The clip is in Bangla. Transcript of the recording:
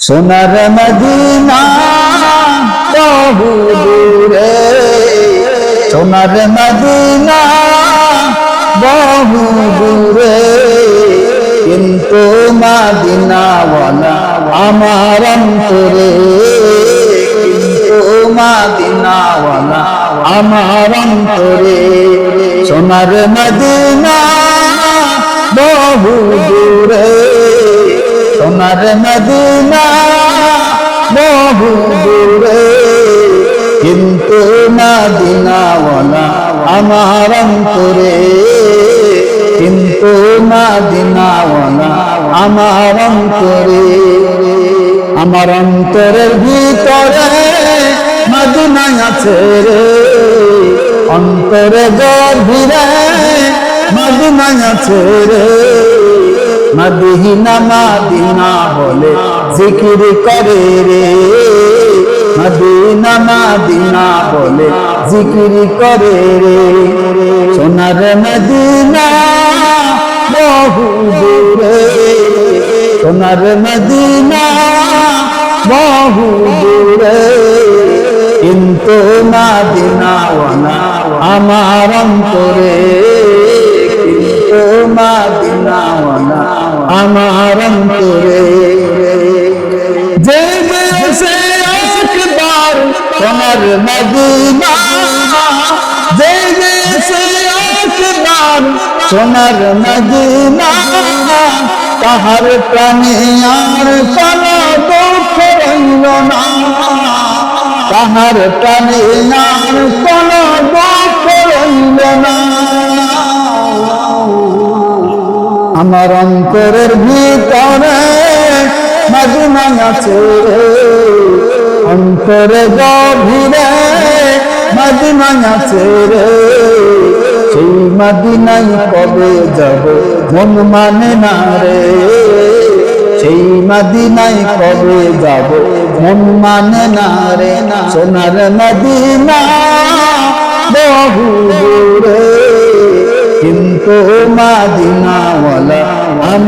সোনার মদিনা বহু দূরে। সোনার মদিনা বহু দূরে। কিন্তু মাদিনাওয়ালা আমার অন্তরে। কিন্তু মাদিনাওয়ালা আমার অন্তরে। সোনার মদিনা বহু দূরে। সোনার মদিনা বহু দূরে কিন্তু মদিনাওয়ালা আমার অন্তরে, কিন্তু মদিনাওয়ালা আমার অন্তরে। আমার অন্তরের ভিতরে মদিনা আছে রে, অন্তরে গভীরে মদিনা আছে রে। মদিনা মাদিনা বলে জিকির করে রে। মদিনা মাদিনা বলে জিকির করে রে। সোনার মদিনা বহু দূরে। সোনার মদিনা বহু দূরে। কিন্তু মাদিনাওয়ালা আমার অন্তরে। কিন্তু মাদিনাওয়ালা আমার অন্তরে। যে দেশে তোমার মদিনা। মদিনা। তাহার প্রাণে আর কোন দুঃখ রইল না। তাহার প্রাণে আর অন্তরের ভিতরে মদিনা আছে। রে অন্তরে গভীরে মদিনা আছে রে। সেই মদিনাই কবে যাব মন মানে না রে। সেই মদিনাই কবে যাব মন মানে না রে। না সোনার মদিনা বহু দূরে, কিন্তু মাদিনাওয়ালা